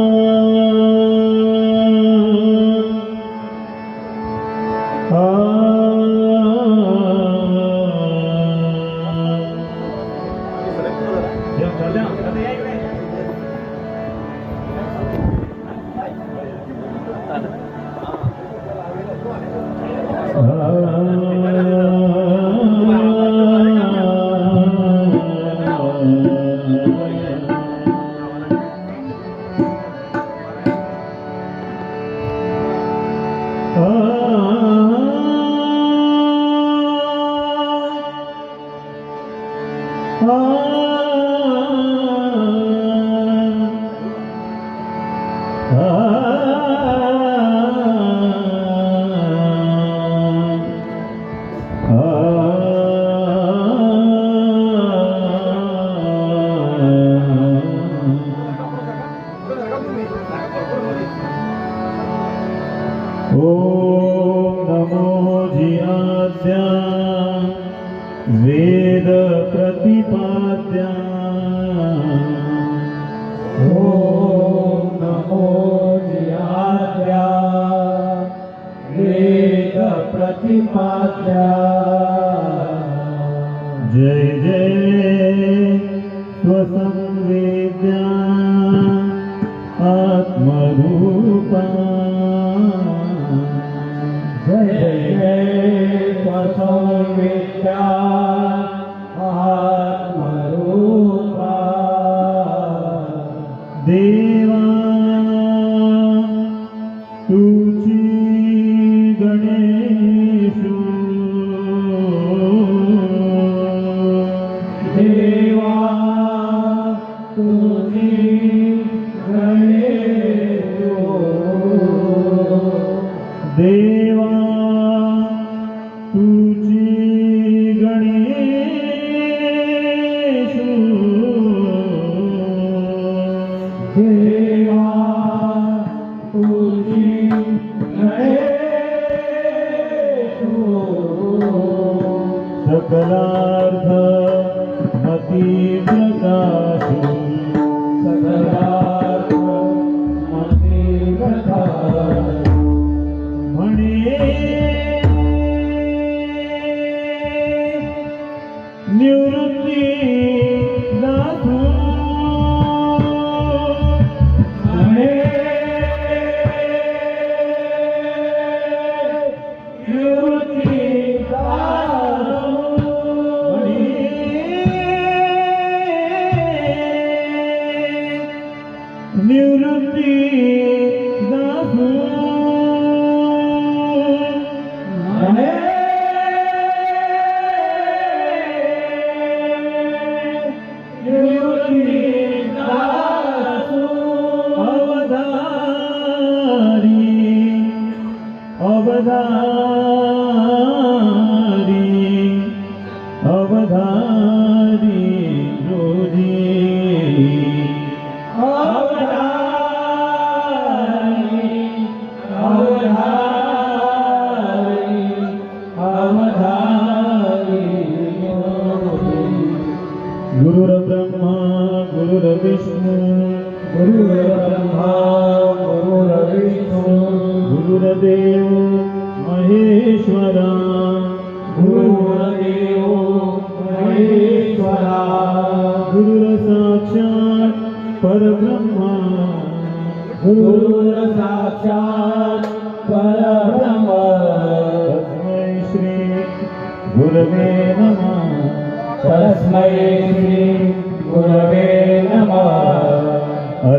Oh. Oh.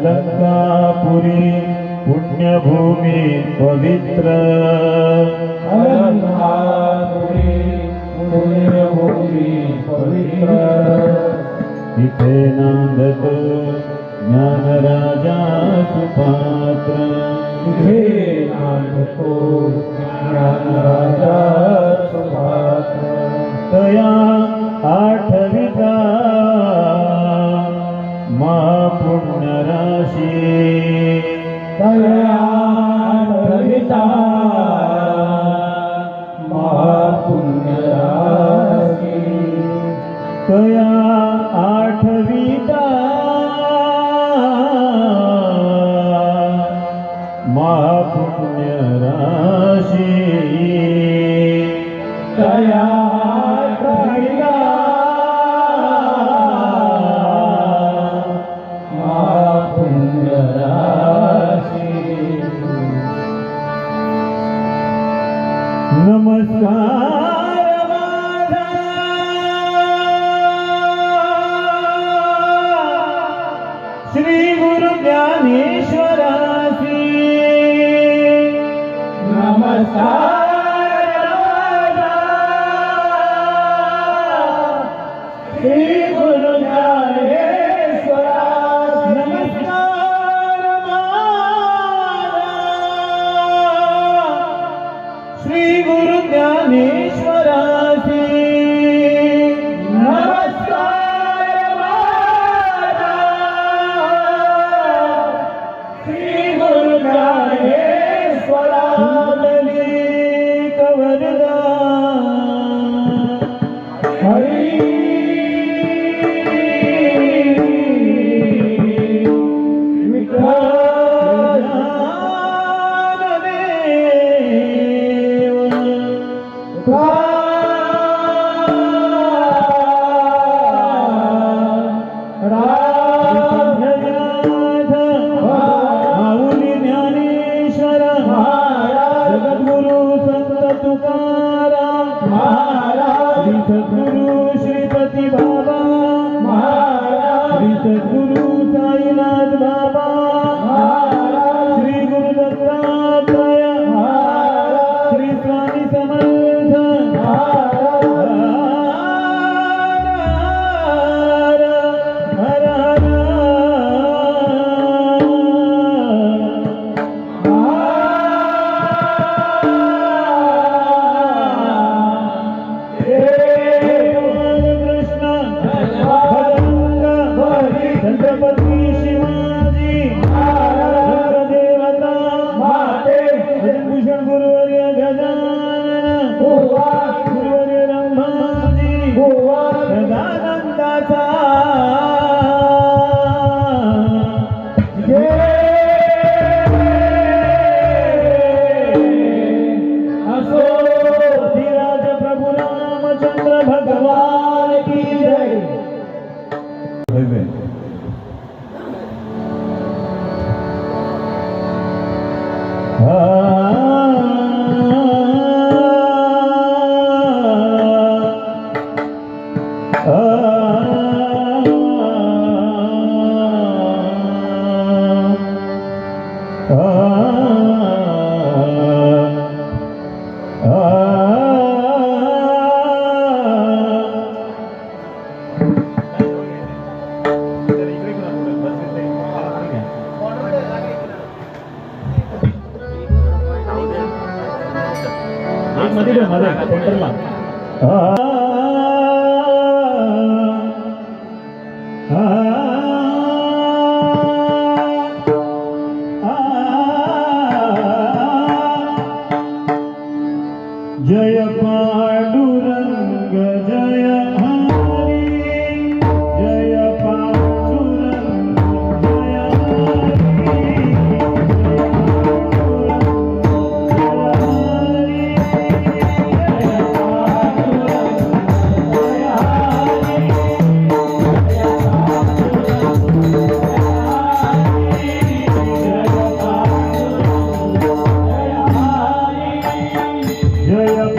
Alankapuri पुण्यभूमी पवित्र। अलंकापुरी पुण्यभूमी पवित्र। इथे नांदत ज्ञानराजा सुपात्र। इथे नांदतो ज्ञानराजा सुपात्र। तया आड દયા પ્રવિતા Santa. सद्गुरु साईनाथ बाबा 这样。